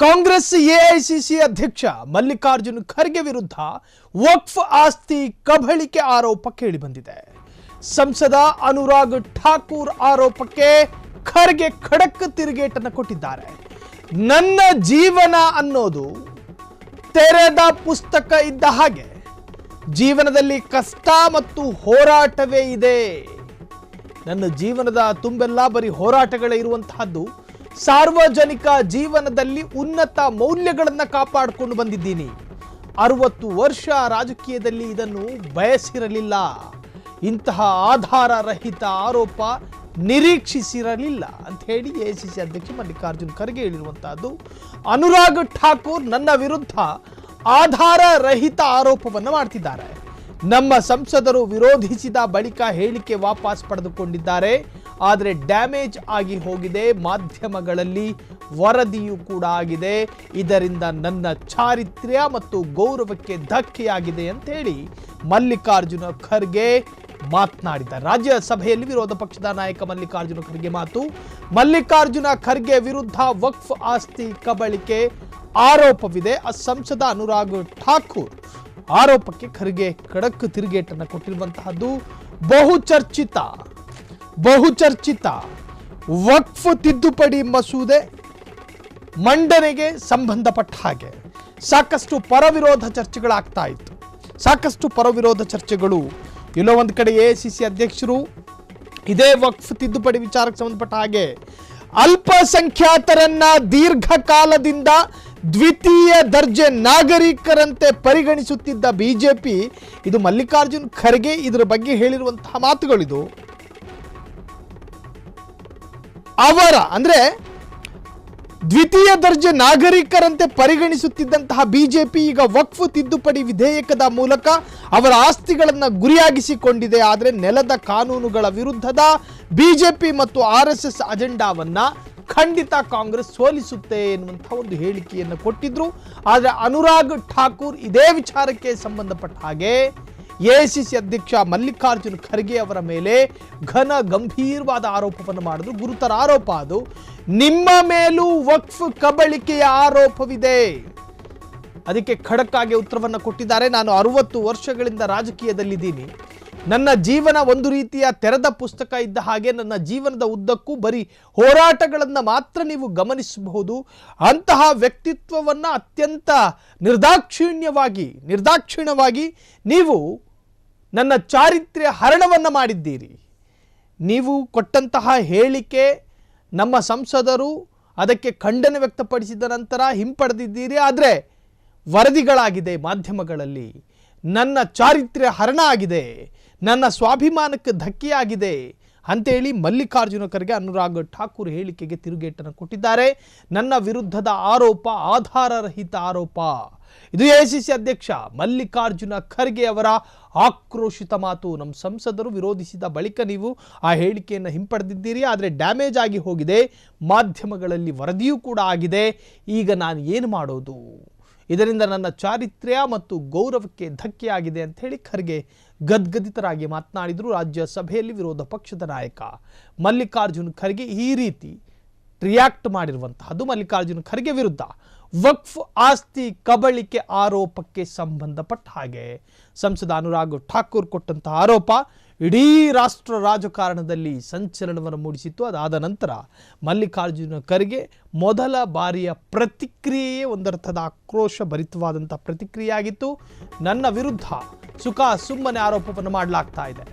Congress AICC ಅಧ್ಯಕ್ಷ ಮಲ್ಲಿಕಾರ್ಜುನ್ ಖರ್ಗೆ ವಿರುದ್ಧ ವಕ್ಫ್ ಆಸ್ತಿ ಕಬಳಿಕೆ ಆರೋಪ ಕೇಳಿಬಂದಿದೆ. ಸಂಸದ ಅನುರಾಗ್ ಠಾಕೂರ್ ಆರೋಪಕ್ಕೆ ಖರ್ಗೆ ಖಡಕ್ ತಿರುಗೇಟನ್ನು ಕೊಟ್ಟಿದ್ದಾರೆ. ನನ್ನ ಜೀವನ ಅನ್ನೋದು ತೆರೆದ ಪುಸ್ತಕ ಇದ್ದ ಹಾಗೆ, ಜೀವನದಲ್ಲಿ ಕಷ್ಟ ಮತ್ತು ಹೋರಾಟವೇ ಇದೆ. ನನ್ನ ಜೀವನದ ತುಂಬೆಲ್ಲ ಬರೀ ಹೋರಾಟಗಳೇ ಇರುವಂತಹದ್ದು ಸಾರ್ವಜನಿಕ ಜೀವನದಲ್ಲಿ ಉನ್ನತ ಮೌಲ್ಯಗಳನ್ನು ಕಾಪಾಡಿಕೊಂಡು ಬಂದಿದ್ದೀನಿ. ಅರವತ್ತು ವರ್ಷ ರಾಜಕೀಯದಲ್ಲಿ ಇದನ್ನು ಬಯಸಿರಲಿಲ್ಲ. ಇಂತಹ ಆಧಾರ ರಹಿತ ಆರೋಪ ನಿರೀಕ್ಷಿಸಿರಲಿಲ್ಲ ಅಂತ ಹೇಳಿ ಎ ಸಿ ಸಿ ಅಧ್ಯಕ್ಷ ಮಲ್ಲಿಕಾರ್ಜುನ್ ಖರ್ಗೆ ಹೇಳಿರುವಂತಹದ್ದು. ಅನುರಾಗ್ ಠಾಕೂರ್ ನನ್ನ ವಿರುದ್ಧ ಆಧಾರ ರಹಿತ ಆರೋಪವನ್ನು ಮಾಡ್ತಿದ್ದಾರೆ. ನಮ್ಮ ಸಂಸದರು ವಿರೋಧಿಸಿದ ಬಳಿಕ ಹೇಳಿಕೆ ವಾಪಸ್ ಪಡೆದುಕೊಂಡಿದ್ದಾರೆ. ಆದರೆ ಡ್ಯಾಮೇಜ್ ಆಗಿ ಹೋಗಿದೆ. ಮಾಧ್ಯಮಗಳಲ್ಲಿ ವರದಿಯೂ ಕೂಡ ಆಗಿದೆ. ಇದರಿಂದ ನನ್ನ ಚಾರಿತ್ರ್ಯ ಮತ್ತು ಗೌರವಕ್ಕೆ ಧಕ್ಕೆಯಾಗಿದೆ ಅಂತ ಹೇಳಿ ಮಲ್ಲಿಕಾರ್ಜುನ ಖರ್ಗೆ ಮಾತನಾಡಿದ. ರಾಜ್ಯಸಭೆಯಲ್ಲಿ ವಿರೋಧ ಪಕ್ಷದ ನಾಯಕ ಮಲ್ಲಿಕಾರ್ಜುನ ಖರ್ಗೆ ಮಾತು, ಮಲ್ಲಿಕಾರ್ಜುನ ಖರ್ಗೆ ವಿರುದ್ಧ ವಕ್ಫ್ ಆಸ್ತಿ ಕಬಳಿಕೆ ಆರೋಪವಿದೆ. ಆ ಸಂಸದ ಅನುರಾಗ್ ಠಾಕೂರ್ ಆರೋಪಕ್ಕೆ ಖರ್ಗೆ ಖಡಕ್ ತಿರುಗೇಟನ್ನು ಕೊಟ್ಟಿರುವಂತಹದ್ದು ಬಹುಚರ್ಚಿತ ಬಹುಚರ್ಚಿತ ವಕ್ಫ್ ತಿದ್ದುಪಡಿ ಮಸೂದೆ ಮಂಡನೆಗೆ ಸಂಬಂಧಪಟ್ಟ ಹಾಗೆ. ಸಾಕಷ್ಟು ಪರವಿರೋಧ ಚರ್ಚೆಗಳಾಗ್ತಾ ಇತ್ತು. ಸಾಕಷ್ಟು ಪರವಿರೋಧ ಚರ್ಚೆಗಳು. ಎಲ್ಲೋ ಒಂದು ಕಡೆ ಎ ಸಿ ಸಿ ಅಧ್ಯಕ್ಷರು ಇದೇ ವಕ್ಫ್ ತಿದ್ದುಪಡಿ ವಿಚಾರಕ್ಕೆ ಸಂಬಂಧಪಟ್ಟ ಹಾಗೆ ಅಲ್ಪಸಂಖ್ಯಾತರನ್ನ ದೀರ್ಘಕಾಲದಿಂದ ದ್ವಿತೀಯ ದರ್ಜೆ ನಾಗರಿಕರಂತೆ ಪರಿಗಣಿಸುತ್ತಿದ್ದ ಬಿಜೆಪಿ, ಇದು ಮಲ್ಲಿಕಾರ್ಜುನ್ ಖರ್ಗೆ ಇದರ ಬಗ್ಗೆ ಹೇಳಿರುವಂತಹ ಮಾತುಗಳಿದು. ಅವರ, ಅಂದ್ರೆ ದ್ವಿತೀಯ ದರ್ಜೆ ನಾಗರಿಕರಂತೆ ಪರಿಗಣಿಸುತ್ತಿದ್ದಂತಹ ಬಿಜೆಪಿ ಈಗ ವಕ್ಫ್ ತಿದ್ದುಪಡಿ ವಿಧೇಯಕದ ಮೂಲಕ ಅವರ ಆಸ್ತಿಗಳನ್ನು ಗುರಿಯಾಗಿಸಿಕೊಂಡಿದೆ. ಆದರೆ ನೆಲದ ಕಾನೂನುಗಳ ವಿರುದ್ಧದ ಬಿಜೆಪಿ ಮತ್ತು ಆರ್ ಎಸ್ ಎಸ್ ಅಜೆಂಡಾವನ್ನ ಖಂಡಿತ ಕಾಂಗ್ರೆಸ್ ಸೋಲಿಸುತ್ತೆ ಎನ್ನುವಂಥ ಒಂದು ಹೇಳಿಕೆಯನ್ನು ಕೊಟ್ಟಿದ್ರು. ಆದರೆ ಅನುರಾಗ್ ಠಾಕೂರ್ ಇದೇ ವಿಚಾರಕ್ಕೆ ಸಂಬಂಧಪಟ್ಟ ಹಾಗೆ ಎಐಸಿಸಿ ಅಧ್ಯಕ್ಷ ಮಲ್ಲಿಕಾರ್ಜುನ್ ಖರ್ಗೆ ಅವರ ಮೇಲೆ ಘನ ಗಂಭೀರವಾದ ಆರೋಪವನ್ನು ಮಾಡಿದ್ರು. ಗುರುತರ ಆರೋಪ ಅದು. ನಿಮ್ಮ ಮೇಲೂ ವಕ್ಫ್ ಕಬಳಿಕೆಯ ಆರೋಪವಿದೆ. ಅದಕ್ಕೆ ಖಡಕ್ಕಾಗಿ ಉತ್ತರವನ್ನು ಕೊಟ್ಟಿದ್ದಾರೆ. ನಾನು ಅರುವತ್ತು ವರ್ಷಗಳಿಂದ ರಾಜಕೀಯದಲ್ಲಿದ್ದೀನಿ. ನನ್ನ ಜೀವನ ಒಂದು ರೀತಿಯ ತೆರೆದ ಪುಸ್ತಕ ಇದ್ದ ಹಾಗೆ ನನ್ನ ಜೀವನದ ಉದ್ದಕ್ಕೂ ಬರೀ ಹೋರಾಟಗಳನ್ನು ಮಾತ್ರ ನೀವು ಗಮನಿಸಬಹುದು. ಅಂತಹ ವ್ಯಕ್ತಿತ್ವವನ್ನು ಅತ್ಯಂತ ನಿರ್ದಾಕ್ಷಿಣ್ಯವಾಗಿ ನಿರ್ದಾಕ್ಷಿಣ್ಯವಾಗಿ ನೀವು ನನ್ನ ಚಾರಿತ್ರ್ಯ ಹರಣವನ್ನು ಮಾಡಿದ್ದೀರಿ. ನೀವು ಕೊಟ್ಟಂತಹ ಹೇಳಿಕೆ ನಮ್ಮ ಸಂಸದರು ಅದಕ್ಕೆ ಖಂಡನೆ ವ್ಯಕ್ತಪಡಿಸಿದ ನಂತರ ಹಿಂಪಡೆದಿದ್ದೀರಿ. ಆದರೆ ವರದಿಗಳಾಗಿದೆ ಮಾಧ್ಯಮಗಳಲ್ಲಿ. ನನ್ನ ಚಾರಿತ್ರ್ಯ ಹರಣ ಆಗಿದೆ. ನನ್ನ ಸ್ವಾಭಿಮಾನಕ್ಕೆ ಧಕ್ಕೆಯಾಗಿದೆ. ಅಂತೇಳಿ ಮಲ್ಲಿಕಾರ್ಜುನ ಖರ್ಗೆ ಅನುರಾಗ್ ಠಾಕೂರ್ ಹೇಳಿಕೆಗೆ ತಿರುಗೇಟನ್ನು ಕೊಟ್ಟಿದ್ದಾರೆ. ನನ್ನ ವಿರುದ್ಧದ ಆರೋಪ, ಆಧಾರರಹಿತ ಆರೋಪ. ಇದು ಎಐಸಿಸಿ ಅಧ್ಯಕ್ಷ ಮಲ್ಲಿಕಾರ್ಜುನ ಖರ್ಗೆ ಅವರ ಆಕ್ರೋಶಿತ ಮಾತು. ನಮ್ಮ ಸಂಸದರು ವಿರೋಧಿಸಿದ ಬಳಿಕ ನೀವು ಆ ಹೇಳಿಕೆಯನ್ನು ಹಿಂಪಡೆದಿದ್ದೀರಿ, ಆದರೆ ಡ್ಯಾಮೇಜ್ ಆಗಿ ಹೋಗಿದೆ. ಮಾಧ್ಯಮಗಳಲ್ಲಿ ವರದಿಯೂ ಕೂಡ ಆಗಿದೆ. ಈಗ ನಾನು ಏನು ಮಾಡೋದು? ಇದರಿಂದ ನನ್ನ ಚಾರಿತ್ರ್ಯ ಮತ್ತು ಗೌರವಕ್ಕೆ ಧಕ್ಕೆಯಾಗಿದೆ ಅಂತ ಹೇಳಿ ಖರ್ಗೆ ಗದ್ಗದಿತರಾಗಿ ಮಾತನಾಡಿದರು ರಾಜ್ಯಸಭೆಯಲ್ಲಿ ವಿರೋಧ ಪಕ್ಷದ ನಾಯಕ. ಮಲ್ಲಿಕಾರ್ಜುನ್ ಖರ್ಗೆ ಈ ರೀತಿ ರಿಯಾಕ್ಟ್ ಮಾಡಿರುವಂತಹದ್ದು ಮಲ್ಲಿಕಾರ್ಜುನ್ ಖರ್ಗೆ ವಿರುದ್ಧ ವಕ್ಫ್, ಆಸ್ತಿ, ಕಬಳಿಕೆ ಆರೋಪಕ್ಕೆ ಸಂಬಂಧಪಟ್ಟ ಹಾಗೆ. ಸಂಸದ ಅನುರಾಗ್ ಠಾಕೂರ್ ಕೊಟ್ಟಂತಹ ಆರೋಪ ಇಡೀ ರಾಷ್ಟ್ರ ರಾಜಕಾರಣದಲ್ಲಿ ಸಂಚಲನವನ್ನು ಮೂಡಿಸಿತ್ತು. ಅದಾದ ನಂತರ ಮಲ್ಲಿಕಾರ್ಜುನ ಖರ್ಗೆ ಮೊದಲ ಬಾರಿಯ ಪ್ರತಿಕ್ರಿಯೆಯೇ ಒಂದರ್ಥದ ಆಕ್ರೋಶ ಭರಿತವಾದಂಥ ಪ್ರತಿಕ್ರಿಯೆ ಆಗಿತ್ತು ನನ್ನ ವಿರುದ್ಧ ಸುಖ ಸುಮ್ಮನೆ ಆರೋಪವನ್ನು ಮಾಡಲಾಗ್ತಾ ಇದೆ.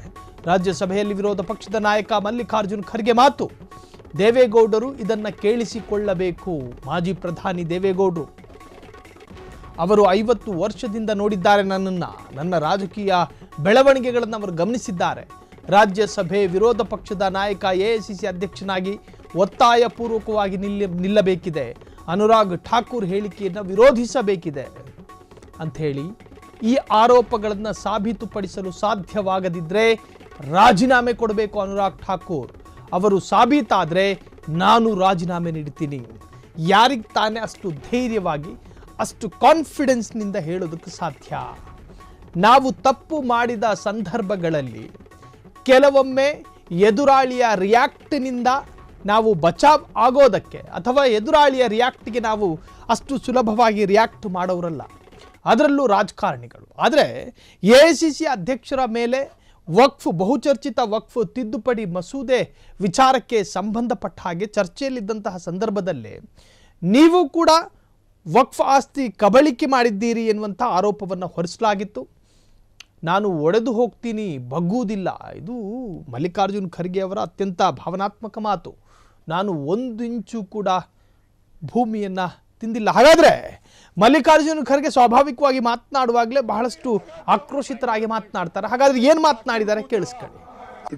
ರಾಜ್ಯಸಭೆಯಲ್ಲಿ ವಿರೋಧ ಪಕ್ಷದ ನಾಯಕ ಮಲ್ಲಿಕಾರ್ಜುನ ಖರ್ಗೆ ಮಾತು, ದೇವೇಗೌಡರು ಇದನ್ನು ಕೇಳಿಸಿಕೊಳ್ಳಬೇಕು, ಮಾಜಿ ಪ್ರಧಾನಿ ದೇವೇಗೌಡರು. ಅವರು ಐವತ್ತು ವರ್ಷದಿಂದ ನೋಡಿದ್ದಾರೆ ನನ್ನನ್ನು. ನನ್ನ ರಾಜಕೀಯ ಬೆಳವಣಿಗೆಗಳನ್ನು ಅವರು ಗಮನಿಸಿದ್ದಾರೆ. ರಾಜ್ಯಸಭೆ ವಿರೋಧ ಪಕ್ಷದ ನಾಯಕ ಎಐಸಿಸಿ ಅಧ್ಯಕ್ಷನಾಗಿ ಒತ್ತಾಯಪೂರ್ವಕವಾಗಿ ನಿಲ್ಲಿ, ನಿಲ್ಲಬೇಕಿದೆ. ಅನುರಾಗ್ ಠಾಕೂರ್ ಹೇಳಿಕೆಯನ್ನು ವಿರೋಧಿಸಬೇಕಿದೆ ಅಂಥೇಳಿ ಈ ಆರೋಪಗಳನ್ನು ಸಾಬೀತುಪಡಿಸಲು ಸಾಧ್ಯವಾಗದಿದ್ದರೆ ರಾಜೀನಾಮೆ ಕೊಡಬೇಕು ಅನುರಾಗ್ ಠಾಕೂರ್. ಅವರು ಸಾಬೀತಾದರೆ ನಾನು ರಾಜೀನಾಮೆ ನೀಡ್ತೀನಿ. ಯಾರಿಗೆ ತಾನೇ ಅಷ್ಟು ಧೈರ್ಯವಾಗಿ, ಅಷ್ಟು ಕಾನ್ಫಿಡೆನ್ಸ್ನಿಂದ ಹೇಳೋದಕ್ಕೆ ಸಾಧ್ಯ? ನಾವು ತಪ್ಪು ಮಾಡಿದ ಸಂದರ್ಭಗಳಲ್ಲಿ ಕೆಲವೊಮ್ಮೆ ಎದುರಾಳಿಯ ರಿಯಾಕ್ಟ್ನಿಂದ ನಾವು ಬಚಾವ್ ಆಗೋದಕ್ಕೆ ಅಥವಾ ಎದುರಾಳಿಯ ರಿಯಾಕ್ಟ್ಗೆ ನಾವು ಅಷ್ಟು ಸುಲಭವಾಗಿ ರಿಯಾಕ್ಟ್ ಮಾಡೋರಲ್ಲ. ಅದರಲ್ಲೂ ರಾಜಕಾರಣಿಗಳು. ಆದರೆ ಎ ಸಿ ಸಿ ಅಧ್ಯಕ್ಷರ ಮೇಲೆ ವಕ್ಫ್, ಬಹುಚರ್ಚಿತ ವಕ್ಫ್, ತಿದ್ದುಪಡಿ ಮಸೂದೆ ವಿಚಾರಕ್ಕೆ ಸಂಬಂಧಪಟ್ಟ ಹಾಗೆ ಚರ್ಚೆಯಲ್ಲಿದ್ದಂತಹ ಸಂದರ್ಭದಲ್ಲಿ ನೀವು ಕೂಡ ವಕ್ಫ್ ಆಸ್ತಿ ಕಬಳಿಕೆ ಮಾಡಿದ್ದೀರಿ ಎನ್ನುವಂಥ ಆರೋಪವನ್ನು ಹೊರಿಸಲಾಗಿತ್ತು. ನಾನು ಒಡೆದು ಹೋಗ್ತೀನಿ ಬಗ್ಗುವುದಿಲ್ಲ ಇದು ಮಲ್ಲಿಕಾರ್ಜುನ್ ಖರ್ಗೆ ಅವರ ಅತ್ಯಂತ ಭಾವನಾತ್ಮಕ ಮಾತು. ನಾನು ಒಂದು ಇಂಚು ಕೂಡ ಭೂಮಿಯನ್ನು ತಿಂದಿಲ್ಲ. ಹಾಗಾದರೆ ಮಲ್ಲಿಕಾರ್ಜುನ್ ಖರ್ಗೆ ಸ್ವಾಭಾವಿಕವಾಗಿ ಮಾತನಾಡುವಾಗಲೇ ಬಹಳಷ್ಟು ಆಕ್ರೋಶಿತರಾಗಿ ಮಾತನಾಡ್ತಾರೆ. ಹಾಗಾದರೆ ಏನು ಮಾತನಾಡಿದ್ದಾರೆ ಕೇಳಿಸ್ಕೊಳ್ಳಿ.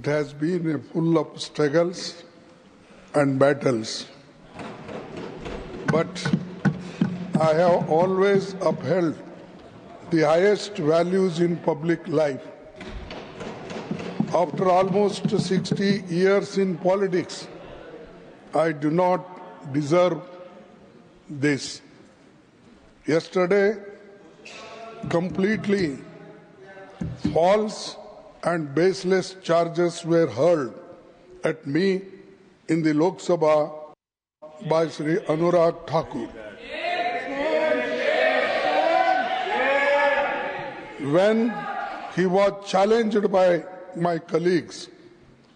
Has been a full of struggles and battles but I have always up upheld the highest values in public life. After almost 60 years in politics, I do not deserve this. Yesterday, completely false and baseless charges were hurled at me in the Lok Sabha by Sri Anurag Thakur. When he was challenged by my colleagues,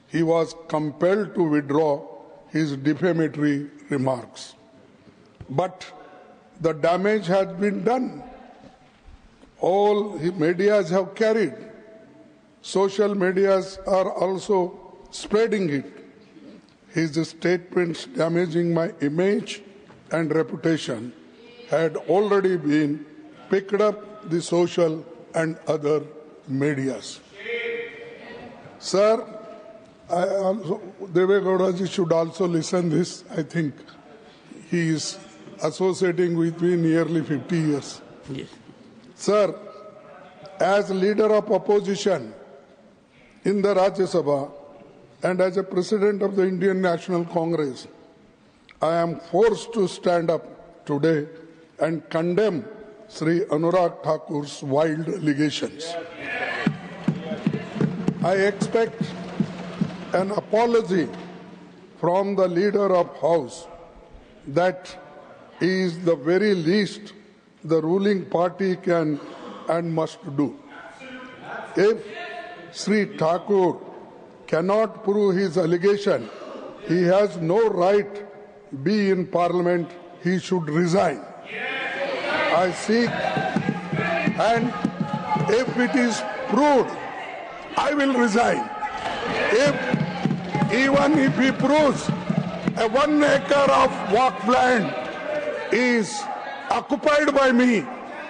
he was compelled to withdraw his defamatory remarks. But the damage has been done. All medias have carried social medias are also spreading it. His statements damaging my image and reputation had already been picked up the social and other medias. Sir, I also, should also listen this. I think he is associating with me nearly 50 years. Yes. Sir, as leader of opposition in the Rajya Sabha and as a president of the Indian National Congress, I am forced to stand up today and condemn Sri Anurag Thakur's wild allegations. I expect an apology from the leader of House that is the very least the ruling party can and must do. If Sri Thakur cannot prove his allegation, he has no right be in parliament, he should resign. I seek and if it is proved, I will resign. If even if he proves a one acre of walk land is occupied by me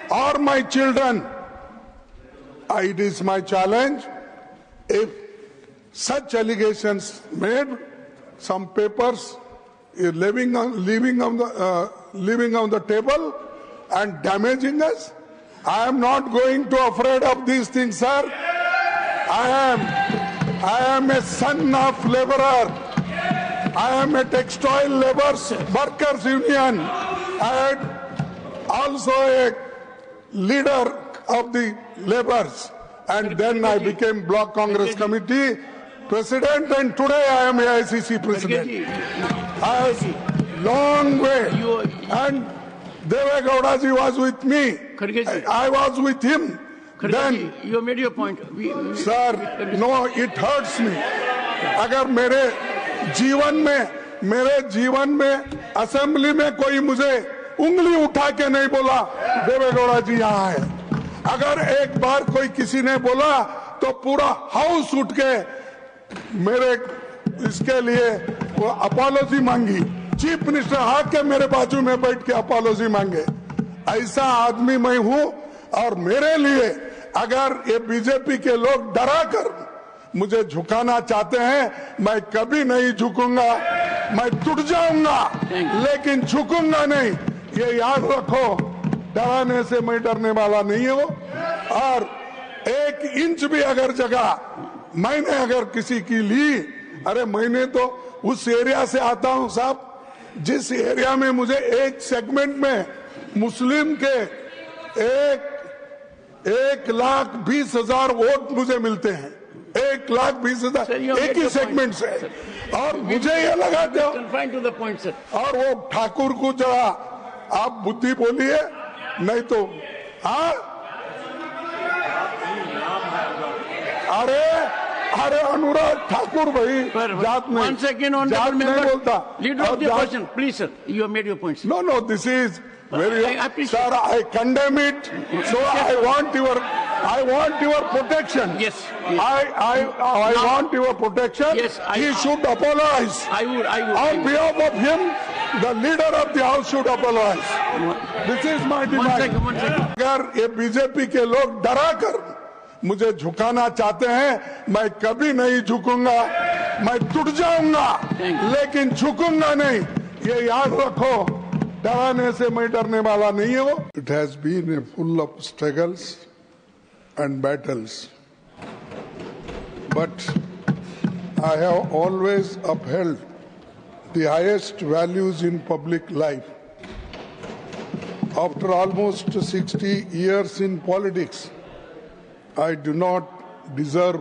or my children, it is my challenge. If such allegations made, some papers is living on, leaving on the uh, leaving on the table and damaging us. I am not going to afraid of these things, sir. I am I am a son of laborer. I am a textile laborers workers union. I had also a leader of the laborers and then I became block congress committee president and today I am AICC president. I have long way and Deve Gowda ji was with me. Kharge ji. I, I was with him. Then ji, you made your point. We, we, sir no it hurts me अगर मेरे जीवन में मेरे जीवन में assembly में कोई मुझे उंगली उठा के नहीं बोला देवेगौड़ा जी यहाँ है अगर एक बार कोई किसी ने बोला तो पूरा हाउस उठ के मेरे इसके लिए वो अपोलॉजी मांगी चीफ मिनिस्टर आके मेरे बाजू में बैठ के अपॉलोजी मांगे। ऐसा आदमी मैं हूँ और मेरे लिए अगर ये बीजेपी के लोग डरा कर मुझे झुकाना चाहते हैं मैं कभी नहीं झुकूँगा। मैं टूट जाऊँगा लेकिन झुकूँगा नहीं। ये याद रखो डराने से मैं डरने वाला नहीं हूँ। और एक इंच भी अगर जगह मैंने अगर किसी की ली अरे मैंने तो उस एरिया से आता हूँ साहब। जिस एरिया में मुझे एक सेगमेंट में मुस्लिम के एक एक लाख बीस हज़ार वोट मुझे मिलते हैं। एक लाख बीस हज़ार एक ही सेगमेंट से। और मुझे ये point, sir. और वो ठाकुर को जरा आप बुद्धि बोलिए नहीं तो हाँ? अरे! अरे अनुराग ठाकुर भाई Sir, जात नहीं One second, जात honorable नहीं member. बोलता Leader और of the जात- opposition, please, sir. You have made your point, sir. No, no, this is very. I appreciate- Sir, I condemn it. So I want your, I want your protection. Yes, yes. I, I, I Now- want your protection. Yes, I- He should apologize. I would, I would. I On would. behalf of him, the leader of the house should apologize. This is my One demand. second, one second. अगर ये BJP के लोग डरा कर मुझे झुकाना चाहते हैं मैं कभी नहीं झुकूँगा। मैं टूट जाऊँगा लेकिन झुकूँगा नहीं। ये याद रखो डराने से मैं डरने वाला नहीं है। It has been a full of struggles and battles but I have always upheld the highest values in public life. After almost 60 years in politics, I do not deserve